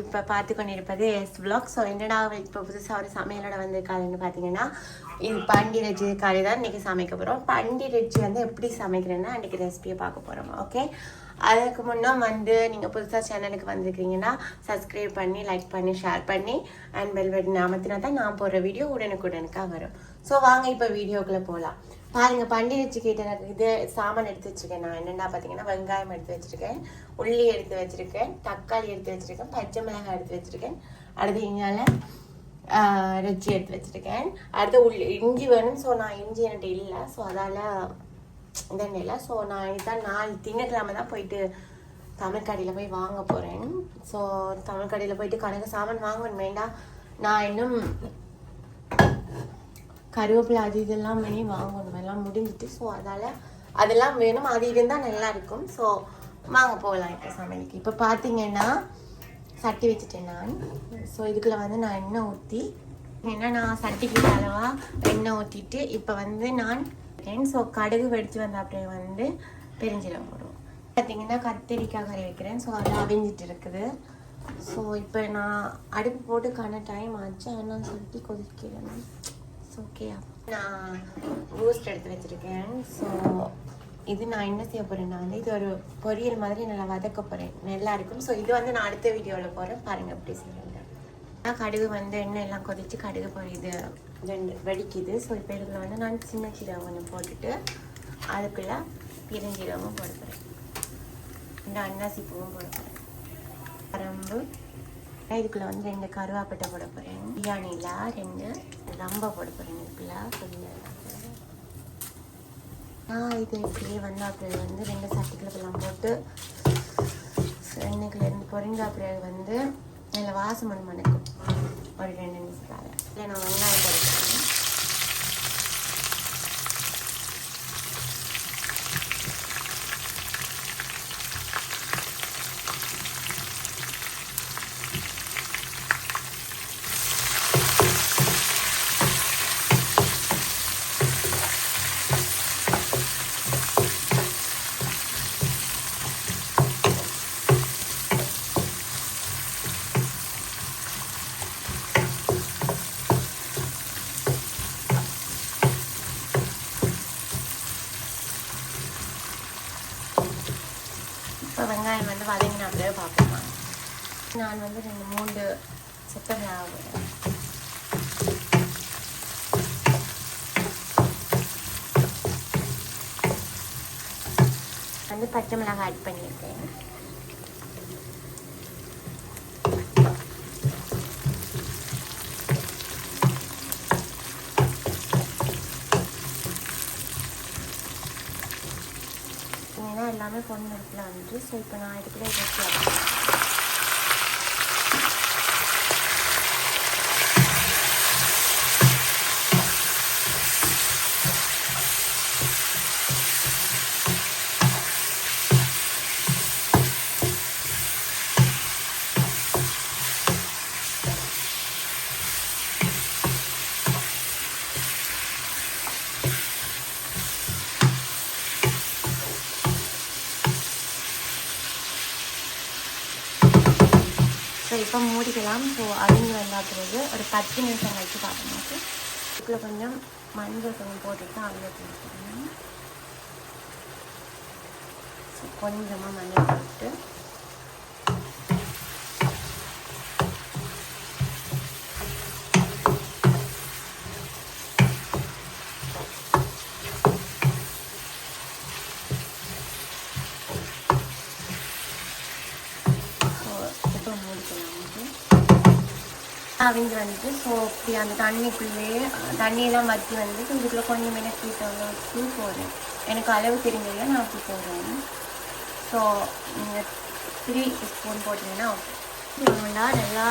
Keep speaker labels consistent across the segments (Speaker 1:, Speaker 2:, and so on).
Speaker 1: இப்போ பார்த்து கொண்டிருப்பது எஸ் vlog. ஸோ என்னடா இப்போ புதுசாக ஒரு சமையலோட வந்திருக்காருன்னு பார்த்தீங்கன்னா இது பண்டிரஜி கறி தான் இன்றைக்கி சமைக்க போகிறோம் பண்டிரஜி வந்து எப்படி சமைக்கிறேன்னா அன்றைக்கி ரெசிபியை பார்க்க போகிறோம் ஓகே அதுக்கு முன்னே வந்து நீங்கள் புதுசாக சேனலுக்கு வந்திருக்கீங்கன்னா சப்ஸ்கிரைப் பண்ணி லைக் பண்ணி ஷேர் பண்ணி அண்ட் பெல்வெட் நாமத்தினா தான் நான் போடுற வீடியோ உடனுக்குடனுக்காக வரும். ஸோ வாங்க இப்போ வீடியோக்குள்ளே போகலாம் பாருங்க பண்டிகை கிட்ட இது சாமான் எடுத்து வச்சிருக்கேன் நான். என்னென்னா பார்த்தீங்கன்னா வெங்காயம் எடுத்து வச்சிருக்கேன். உள்ளி எடுத்து வச்சிருக்கேன். தக்காளி எடுத்து வச்சிருக்கேன். பச்சை மிளகாய் எடுத்து வச்சிருக்கேன். அடுத்து இங்கால ரெச்சி எடுத்து வச்சிருக்கேன். அடுத்து உள்ளி இஞ்சி வேணும் ஸோ நான் இஞ்சி என்கிட்ட இல்லை. ஸோ அதால் இதன் இல்லை. ஸோ நான் இதுதான் நாலு திங்கக்கிழமை தான் போயிட்டு தமிழ் கடையில் போய் வாங்க போகிறேன் ஸோ தமிழ் கடையில் போயிட்டு கணக்கு சாமான் வாங்கணும் வேண்டாம் நான் இன்னும் கருவேப்பிலை அது இதெல்லாம் மெனி வாங்கணும். எல்லாம் முடிஞ்சிட்டு ஸோ அதால் அதெல்லாம் வேணும். அது இருந்தால் நல்லா இருக்கும் ஸோ வாங்க போகலாம் இப்போ சமையலுக்கு. இப்போ பார்த்தீங்கன்னா சட்டி வச்சுட்டேன் நான். ஸோ இதுக்குள்ளே வந்து நான் எண்ணெய் ஊற்றி ஏன்னா நான் சட்டிக்கு அளவாக எண்ணெய் ஊற்றிட்டு இப்போ வந்து நான் ஸோ கடுகு வெடித்து வந்த அப்படியே வந்து பெருஞ்சீரகம் போடுவோம். பார்த்தீங்கன்னா கத்திரிக்காய் கறி வைக்கிறேன். ஸோ அது அவிஞ்சிட்டு இருக்குது. ஸோ இப்போ நான் அடுப்பு போட்டுக்கான டைம் ஆச்சு. ஆனால் சட்டி கொதிக்கிறேன் ஓகே நான் பூஸ்ட் எடுத்து வச்சுருக்கேன். ஸோ இது நான் என்ன செய்ய போகிறேன்னா வந்து இது ஒரு பொரியல் மாதிரி நல்லா வதக்க போகிறேன் நல்லா இருக்கும். ஸோ இது வந்து நான் அடுத்த வீடியோவில் போகிறேன் பாருங்கள் எப்படி செய்யுங்க நான் கடுகு வந்து எண்ணெய் எல்லாம் கொதித்து கடுகு பொரியுது ரெண்டு வெடிக்குது. ஸோ இப்போ இதில் வந்து நான் சின்ன சீரகம் ஒன்று போட்டுட்டு அதுக்குள்ளே பெருஞ்சீரகமும் போட போகிறேன் ரெண்டு அன்னாசி பூவும் போட போகிறேன் கரம்பு இதுக்குள்ளே வந்து ரெண்டு கருவாப்பட்டை போட போகிறேன் பிரியாணியில் ரெண்டு. ரம்பை போட போகிறேன் இதுக்குள்ள. கொஞ்சம் நான் இது இப்படியே வந்து அப்படியே வந்து ரெண்டு சட்டிக்குள்ளெல்லாம் போட்டு எண்ணெய்க்குள்ள இருந்து பொரிஞ்ச வந்து அதில் வாசம் மண் மணக்கும். ஒரு ரெண்டு நிமிஷம் இல்லை நான் வெங்காயம் போட போகிறேன் இப்போ வெங்காயம் வந்து வதங்கின அப்படியே பார்ப்போமா. நான் வந்து ரெண்டு மூணு செத்த மிளகாய் வந்து பச்சை மிளகாய் ஆட் பண்ணியிருக்கேன் ஏன்னா எல்லாமே பொண்ணு இடத்துல வந்துட்டு ஸோ இப்போ நான் இதுக்குள்ளே வச்சு இப்போ மூடிக்கலாம். ஸோ அவங்க வந்தா பிறகு ஒரு பத்து நிமிஷம் கழிச்சு பார்க்கணும் ஓகே இதுக்குள்ள கொஞ்சம் மஞ்சள் கொஞ்சம் போட்டுட்டு அவங்க போட்டுக்கணும். ஸோ கொஞ்சமாக மஞ்சள் போட்டு அவிஞ்சு வந்துட்டு ஸோ இப்படி அந்த தண்ணிக்குள்ளேயே தண்ணியெல்லாம் வற்றி வந்து இதுக்குள்ளே கொஞ்சம் மினக்கிட்ட வச்சு போடுறேன். எனக்கு அளவு தெரிஞ்சதில்ல நான் அப்படி போடுறேன். ஸோ நீங்கள் த்ரீ ஸ்பூன் போட்டிங்கன்னா ஓகே நல்லா நல்லா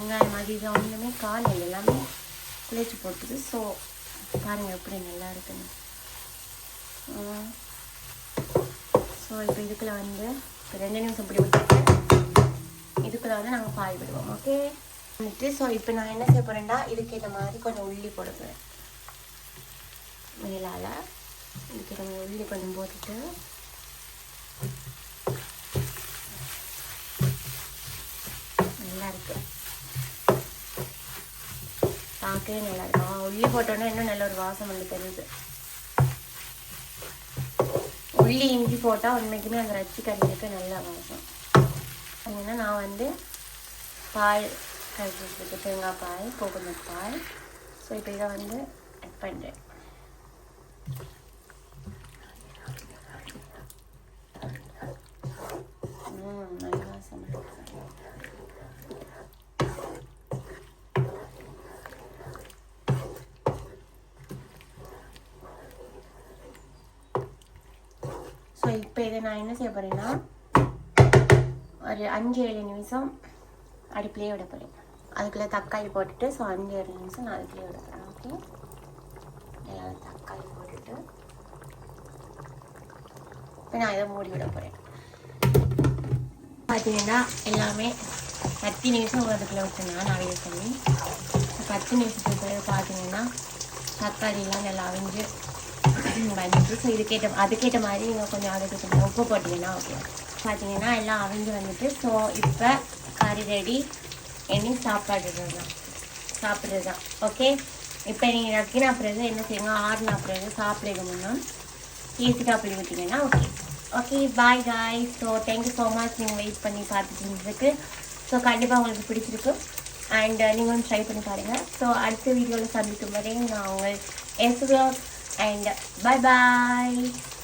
Speaker 1: வெங்காயம் அதிகம் ஒன்றுமே காலையில் எல்லாமே குளிச்சு போட்டுது ஸோ பாருங்கள் எப்படி நல்லா இருக்குன்னு. ஸோ இப்போ இதுக்குள்ள வந்து இப்போ ரெண்டு நிமிஷம் இப்படி விட்டுருக்கேன் இதுக்குள்ள வந்து நாங்கள் பாய் விடுவோம் ஓகே வந்துட்டு ஸோ இப்போ நான் என்ன செய்ய போகிறேன்னா இதுக்கேற்ற மாதிரி கொஞ்சம் உள்ளி போடுவேன் மேலால் இதுக்கேற்ற மாதிரி உள்ளி கொஞ்சம் போட்டுட்டு நல்லா இருக்குது பார்க்கவே நல்லா இருக்கும் உள்ளி போட்டோன்னா இன்னும் நல்ல ஒரு வாசம் வந்து தெரியுது. உள்ளி இஞ்சி போட்டால் உண்மைக்குமே அந்த ரச்சி கறிக்கு நல்ல வாசம். ஏன்னா நான் வந்து பால் கரைச்சி தேங்காய் பால் கோகோனட் பால். ஸோ இப்போ இதை வந்து ஆட் பண்ணுறேன் ம் நல்ல வாசம் இருக்கு. ஸோ இப்போ இதை நான் என்ன செய்ய போகிறேன்னா ஒரு அஞ்சு ஏழு நிமிஷம் அடுப்புலேயே விட போகிறேன் அதுக்குள்ளே தக்காளி போட்டுட்டு ஸோ அஞ்சு ஏழு நிமிஷம் நான் அதுக்குள்ளே விட போகிறேன் ஓகே தக்காளி போட்டுட்டு இப்போ நான் இதை மூடி விட போகிறேன் பார்த்தீங்கன்னா எல்லாமே பத்து நிமிஷம் அதுக்குள்ளே விட்டுனா நான் வீடு பண்ணி. பத்து நிமிஷத்துக்கு பிறகு பார்த்தீங்கன்னா தக்காளிலாம் நல்லா அவிஞ்சு வந்துட்டு ஸோ இதுக்கேற்ற அதுக்கேற்ற மாதிரி நீங்கள் கொஞ்சம் அதுக்கு கொஞ்சம் உப்பு போட்டிங்கன்னா ஓகே பார்த்தீங்கன்னா எல்லாம் அவிஞ்சு வந்துட்டு ஸோ இப்போ கறி ரெடி எண்ணி சாப்பாடுறது தான். சாப்பிட்றது தான். ஓகே இப்போ நீங்கள் நக்கினா பிறகு என்ன செய்யுங்க? ஆறுனா பிறகு சாப்பிடுறது முன்னா ஈஸியாக அப்படி விட்டீங்கன்னா okay okay bye guys so thank you so much நீங்கள் வெயிட் பண்ணி பார்த்துட்டு ஸோ கண்டிப்பாக உங்களுக்கு பிடிச்சிருக்கு அண்ட் நீங்கள் வந்து ட்ரை பண்ணி பாருங்கள் ஸோ அடுத்த வீடியோவில் சந்திக்கும் வரையும் நான் உங்கள் எஸ் and bye-bye!